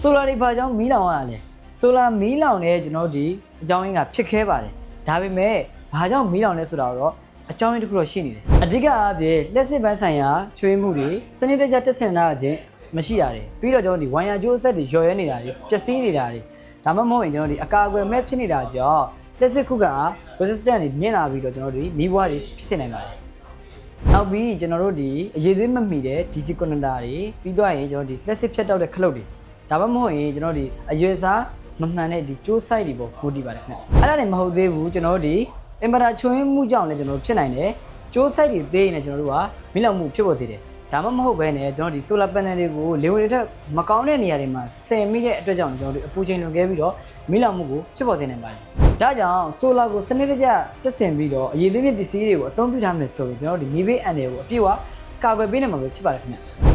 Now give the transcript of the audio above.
ဆိုလာတွေဘာကြောင့်မီးလောင်ရတာလဲဆိုလာမီးလောင်တဲ့ကျွန်တော်တို့ဒီအကြောင်းရင်းကဖြစ်ခဲပါတယ်ဒါပေမဲ့ဘာကြောင့်မီးလောင်လဲဆိုတာတော့အကြောင်းရင်းတစ်ခုတော့ရှိနေတယ်အဓိကအားဖြင့်လက်စစ်ပန်းဆိုင်ရာချွေးမှုတွေစနစ်တကျတက်ဆင်တာခြင်းမရှိတာတွေပြီးတော့ကျွန်တော်ဒီဝိုင်ယာကျိုးအဆက်တွေလျော်ရဲနေတာတွေပျက်စီးနေတာတွေဒါမှမဟုတ်ရင်ကျွန်တော်ဒီအကာအကွယ်မဲ့ဖြစ်နေတာကြောင့်လက်စစ်ခုက resistant တွေမြင့်လာပြီးတော့ကျွန်တော်တို့ဒီမီးပွားတွေဖြစ်စေနိုင်ပါတယ်နောက်ပြီးကျွန်တော်တို့ဒီအရေးသေးမမီတဲ့ DC connector တွေပြီးတော့ရင်ကျွန်တော်ဒီလက်စစ်ဖြတ်တောက်တဲ့ခလုတ်တွေ ဒါမှမဟုတ်ရင်ကျွန်တော်ဒီအရွယ်စားမမှန်တဲ့ဒီကျိုး site တွေပေါ့မူတည်ပါတယ်ခင်ဗျအဲ့ဒါတွေမဟုတ်သေးဘူးကျွန်တော်တို့ဒီအင်ဗာတာချွင်းမှုကြောင့်လည်းကျွန်တော်တို့ဖြစ်နိုင်တယ်ကျိုး site တွေသေးရင်လည်းကျွန်တော်တို့ကမိလောက်မှုဖြစ်ပေါ်စေတယ်ဒါမှမဟုတ်ဘဲနဲ့ကျွန်တော်ဒီ solar panel တွေကိုလေဝင်တွေထက်မကောင်းတဲ့နေရာတွေမှာဆင်မိတဲ့အတွက်ကြောင့်ကျွန်တော်တို့အပူချိန်လွန်ခဲ့ပြီးတော့မိလောက်မှုကိုဖြစ်ပေါ်စေနိုင်ပါတယ်ဒါကြောင့် solar ကိုစနစ်တကျတက်ဆင်ပြီးတော့အရေးသေးမြင့်ပစ္စည်းတွေကိုအသုံးပြုထားမယ်ဆိုရင်ကျွန်တော်တို့ဒီမြေဘေးအန်တွေကိုအပြည့်အဝကာကွယ်ပေးနိုင်မှာပဲဖြစ်ပါတယ်ခင်ဗျ